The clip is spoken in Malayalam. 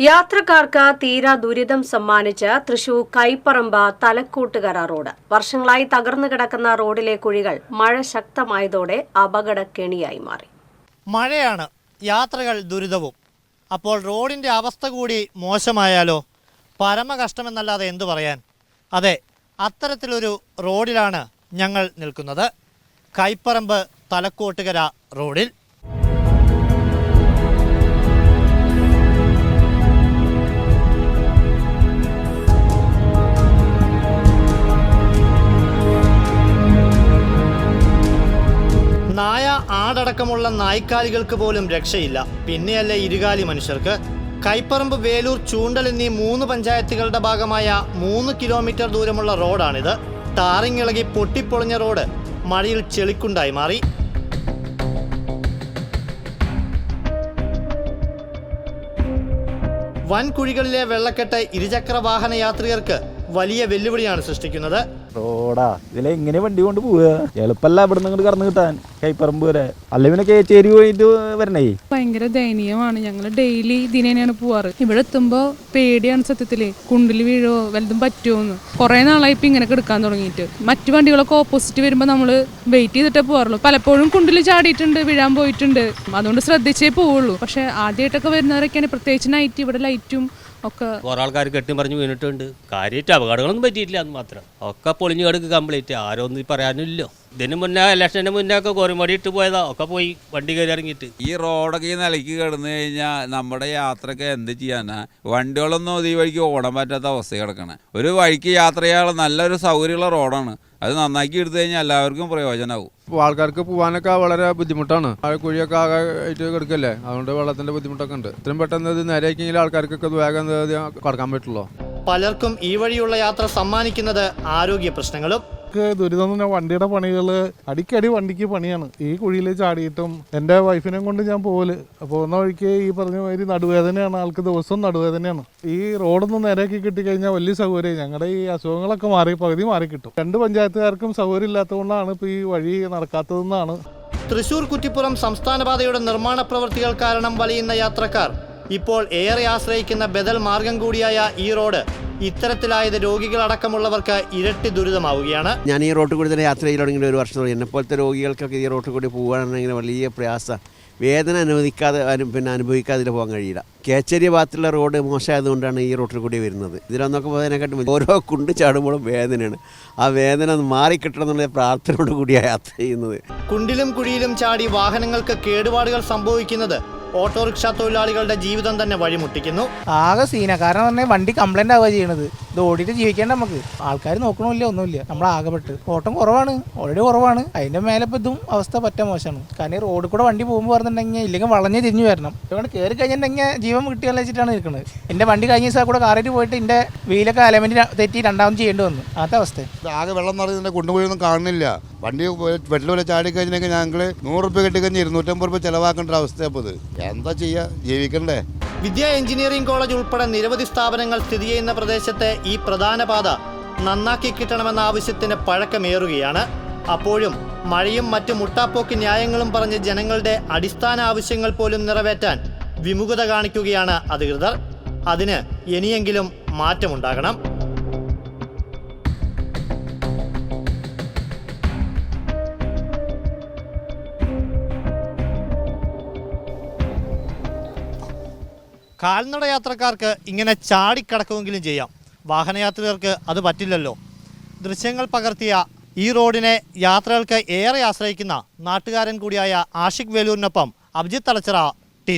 യാത്രക്കാർക്ക് തീരാ ദുരിതം സമ്മാനിച്ച് തൃശൂർ കൈപ്പറമ്പ തലക്കൂട്ടുകര റോഡ് വർഷങ്ങളായി തകർന്നു കിടക്കുന്ന റോഡിലെ കുഴികൾ മഴ ശക്തമായതോടെ അപകടക്കെണിയായി മാറി. മഴയാണ് യാത്രകൾ ദുരിതവും. അപ്പോൾ റോഡിന്റെ അവസ്ഥ കൂടി മോശമായാലോ? പരമ കഷ്ടമെന്നല്ലാതെ എന്തു പറയാൻ? അതെ അത്തരത്തിലൊരു റോഡിലാണ് ഞങ്ങൾ നിൽക്കുന്നത്. കൈപ്പറമ്പ് തലക്കോട്ടുകര റോഡിൽ. നായ ആടടക്കമുള്ള നായ്ക്കാലികൾക്ക് പോലും രക്ഷയില്ല. പിന്നെയല്ലേ ഇരുകാലി മനുഷ്യർക്ക്. കൈപ്പറമ്പ് വേലൂർ ചൂണ്ടൽ എന്നീ മൂന്ന് പഞ്ചായത്തുകളുടെ ഭാഗമായ മൂന്ന് കിലോമീറ്റർ ദൂരമുള്ള റോഡാണിത്. താറിങ്ങിളകി പൊട്ടിപ്പൊളിഞ്ഞ റോഡ് മഴയിൽ ചെളിക്കുണ്ടായി മാറി. വൻകുഴികളിലെ വെള്ളക്കെട്ട് ഇരുചക്ര വാഹന യാത്രികർക്ക് വലിയ വെല്ലുവിളിയാണ് സൃഷ്ടിക്കുന്നത്. റോഡാ ഇതിലെ ഇങ്ങനെ വണ്ടി കൊണ്ട് പോവുക. എളുപ്പല്ല ഇവിടെ നിന്ന് കടന്നു കിട്ടാൻ കൈപ്പറമ്പ് വരെ. അല്ല പിന്നെ കേച്ചേരി പോയിട്ട് വരണേ? ഭയങ്കര ദയനീയമാണ്. ഞങ്ങൾ ഡെയിലി ഇതിനെയാണ് പോവാറ്. ഇവിടെ എത്തുമ്പോ പേടിയാണ് സത്യത്തിൽ. കുണ്ടിൽ വീഴോ വലുതും പറ്റുമോന്ന് കുറെ നാളായി ഇപ്പൊ ഇങ്ങനെ എടുക്കാൻ തുടങ്ങിയിട്ട്. മറ്റു വണ്ടികളൊക്കെ ഓപ്പോസിറ്റ് വരുമ്പോ നമ്മൾ വെയിറ്റ് ചെയ്തിട്ടേ പോവാറുള്ളൂ. പലപ്പോഴും കുണ്ടിൽ ചാടിയിട്ടുണ്ട് വീഴാൻ പോയിട്ടുണ്ട്. അതുകൊണ്ട് ശ്രദ്ധിച്ചേ പോവുള്ളൂ. പക്ഷെ ആദ്യമായിട്ടൊക്കെ വരുന്നവരൊക്കെയാണ് പ്രത്യേകിച്ച് നൈറ്റ് ഇവിടെ ലൈറ്റും ഒക്കെ കുറേ ആൾക്കാർ കെട്ടി പറഞ്ഞ് വീണിട്ടുണ്ട്. കാര്യമായിട്ട് അപകടങ്ങളൊന്നും പറ്റിയിട്ടില്ല എന്ന് മാത്രം. ഒക്കെ പൊളിഞ്ഞു കിടക്ക് കംപ്ലീറ്റ് ആരോ ഒന്നും പറയാനില്ലോ ഇതിന് മുന്നേ ഇലക്ഷന് മുന്നേ ഒക്കെ കോരുമടി ഇട്ട് പോയതാ. ഒക്കെ പോയി വണ്ടി കയറി ഇറങ്ങിയിട്ട്. ഈ റോഡൊക്കെ ഈ നിലയ്ക്ക് കിടന്നു കഴിഞ്ഞാൽ നമ്മുടെ യാത്രയ്ക്ക് എന്ത് ചെയ്യാനാ? വണ്ടികളൊന്നും ഈ വഴിക്ക് ഓടാൻ പറ്റാത്ത അവസ്ഥ കിടക്കണേ. ഒരു വഴിക്ക് യാത്ര ചെയ്യാനുള്ള നല്ലൊരു സൗകര്യമുള്ള റോഡാണ്. അത് നന്നാക്കി എടുത്തു കഴിഞ്ഞാൽ എല്ലാവർക്കും പ്രയോജനമാവും. ഇപ്പോൾ ആൾക്കാർക്ക് പോകാനൊക്കെ വളരെ ബുദ്ധിമുട്ടാണ്. ആ കുഴിയൊക്കെ ആകെ ആയിട്ട് കിടക്കല്ലേ? അതുകൊണ്ട് വെള്ളത്തിന്റെ ബുദ്ധിമുട്ടൊക്കെ ഉണ്ട്. ഇത്രയും പെട്ടെന്ന് ഇത് നേരെയെങ്കിൽ ആൾക്കാർക്കൊക്കെ വേഗം കടക്കാൻ പറ്റുള്ളൂ. പലർക്കും ഈ വഴിയുള്ള യാത്ര സമ്മാനിക്കുന്നത് ആരോഗ്യ പ്രശ്നങ്ങളും നമുക്ക് ദുരിതം എന്ന് പറഞ്ഞാൽ വണ്ടിയുടെ പണികൾ അടിക്കടി വണ്ടിക്ക് പണിയാണ്. ഈ കുഴിയിൽ ചാടിയിട്ടും എന്റെ വൈഫിനെ കൊണ്ട് ഞാൻ പോകൽ പോകുന്ന വഴിക്ക് ഈ പറഞ്ഞ മാതിരി നടുവേദനയാണ്. ആൾക്ക് ദിവസവും നടുവേദനയാണ്. ഈ റോഡൊന്ന് നേരെയൊക്കെ കിട്ടിക്കഴിഞ്ഞാൽ വലിയ സൗകര്യം ഞങ്ങളുടെ ഈ അസുഖങ്ങളൊക്കെ മാറി പകുതി മാറി കിട്ടും. രണ്ട് പഞ്ചായത്തുകാർക്കും സൗകര്യം ഇല്ലാത്തതുകൊണ്ടാണ് ഇപ്പോൾ ഈ വഴി നടക്കാത്തതെന്നാണ്. തൃശൂർ കുറ്റിപ്പുറം സംസ്ഥാനപാതയുടെ നിർമ്മാണ പ്രവൃത്തികൾ കാരണം വലയുന്ന യാത്രക്കാർ. ഇപ്പോൾ ഏറെ ആശ്രയിക്കുന്ന ബദൽ മാർഗം കൂടിയായ ഈ റോഡ്. ഇത്തരത്തിലായത് രോഗികളടക്കമുള്ളവർക്ക് ഇരട്ടി ദുരിതമാവുകയാണ്. ഞാൻ ഈ റോട്ടിൽ കൂടി തന്നെ യാത്ര ചെയ്യണമെങ്കിൽ ഒരു വർഷം തുടങ്ങി. എന്നെപ്പോലത്തെ രോഗികൾക്കൊക്കെ ഈ റോട്ടിൽ കൂടി പോകുകയാണെന്നുണ്ടെങ്കിൽ വലിയ പ്രയാസ. വേദന അനുവദിക്കാതെ പിന്നെ അനുഭവിക്കാതെ ഇതിൽ പോകാൻ കഴിയില്ല. കേച്ചേരി ഭാഗത്തുള്ള റോഡ് മോശമായതുകൊണ്ടാണ് ഈ റോട്ടിൽ കൂടി വരുന്നത്. ഇതിലൊന്നൊക്കെ പോകുന്നതിനെക്കാട്ടും ഓരോ കുണ്ട് ചാടുമ്പോഴും വേദനയാണ്. ആ വേദന ഒന്ന് മാറിക്കിട്ടണം എന്നുള്ള പ്രാർത്ഥനയോട് കൂടിയാണ് യാത്ര ചെയ്യുന്നത്. കുണ്ടിലും കുഴിയിലും ചാടി വാഹനങ്ങൾക്ക് കേടുപാടുകൾ സംഭവിക്കുന്നത് ഓട്ടോറിക്ഷ തൊഴിലാളികളുടെ ജീവിതം തന്നെ വഴിമുട്ടിക്കുന്നു. ആകെ സീന. കാരണം പറഞ്ഞാൽ വണ്ടി കംപ്ലൈന്റ് ആവുക ചെയ്യണത്. ഇത് ഓടിയിട്ട് ജീവിക്കേണ്ട നമുക്ക്. ആൾക്കാർ നോക്കണമില്ല ഒന്നുമില്ല. നമ്മൾ ആകെപ്പെട്ട്. ഓട്ടം കുറവാണ്. ഓൾറെഡി കുറവാണ്. അതിന്റെ മേലെ ഇപ്പം ഇതും അവസ്ഥ പറ്റാൻ മോശമാണ്. കാരണം റോഡിൽ കൂടെ വണ്ടി പോകുമ്പോൾ പറഞ്ഞിട്ടുണ്ടെങ്കിൽ ഇല്ലെങ്കിൽ വളഞ്ഞ് തിരിഞ്ഞു വരണം. അതുകൊണ്ട് കയറി കഴിഞ്ഞിട്ടുണ്ടെങ്കിൽ ജീവൻ കിട്ടിയാൽ വെച്ചിട്ടാണ് നിൽക്കുന്നത് എന്റെ വണ്ടി കഴിഞ്ഞ ദിവസം കൂടെ കാറിയിട്ട് പോയിട്ട് എന്റെ വീലൊക്കെ അലമെന്റ് തെറ്റി രണ്ടാമത് ചെയ്യേണ്ടി വന്നു. അങ്ങനത്തെ അവസ്ഥ. ആകെ വെള്ളം നിറഞ്ഞതിന്റെ കൊണ്ടുപോയൊന്നും കാണുന്നില്ല. വണ്ടി വെള്ളം ചാടി കഴിഞ്ഞെങ്കിൽ ഞങ്ങൾ നൂറ് റുപ്യ കിട്ടിക്കഴിഞ്ഞ് ഇരുന്നൂറ്റമ്പത് റുപ്യ ചിലവാക്കേണ്ട ഒരു അവസ്ഥയപ്പോൾ ഇത്. എന്താ ചെയ്യുക ജീവിക്കണ്ടേ? വിദ്യ എഞ്ചിനീയറിംഗ് കോളേജ് ഉൾപ്പെടെ നിരവധി സ്ഥാപനങ്ങൾ സ്ഥിതി ചെയ്യുന്ന പ്രദേശത്തെ ഈ പ്രധാന പാത നന്നാക്കി കിട്ടണമെന്ന ആവശ്യത്തിന് പഴക്കമേറുകയാണ്. അപ്പോഴും മഴയും മറ്റു മുട്ടാപ്പോക്ക് ന്യായങ്ങളും പറഞ്ഞ് ജനങ്ങളുടെ അടിസ്ഥാന ആവശ്യങ്ങൾ പോലും നിറവേറ്റാൻ വിമുഖത കാണിക്കുകയാണ് അധികൃതർ. അതിന് ഇനിയെങ്കിലും മാറ്റമുണ്ടാകണം. കാൽനട യാത്രക്കാർക്ക് ഇങ്ങനെ ചാടിക്കടക്കുമെങ്കിലും ചെയ്യാം. വാഹനയാത്രികർക്ക് അത് പറ്റില്ലല്ലോ. ദൃശ്യങ്ങൾ പകർത്തിയ ഈ റോഡിനെ യാത്രകൾക്ക് ഏറെ ആശ്രയിക്കുന്ന നാട്ടുകാരൻ കൂടിയായ ആഷിഖ് വേലൂരിനൊപ്പം അഭിജിത്ത് തലച്ചിറ ടി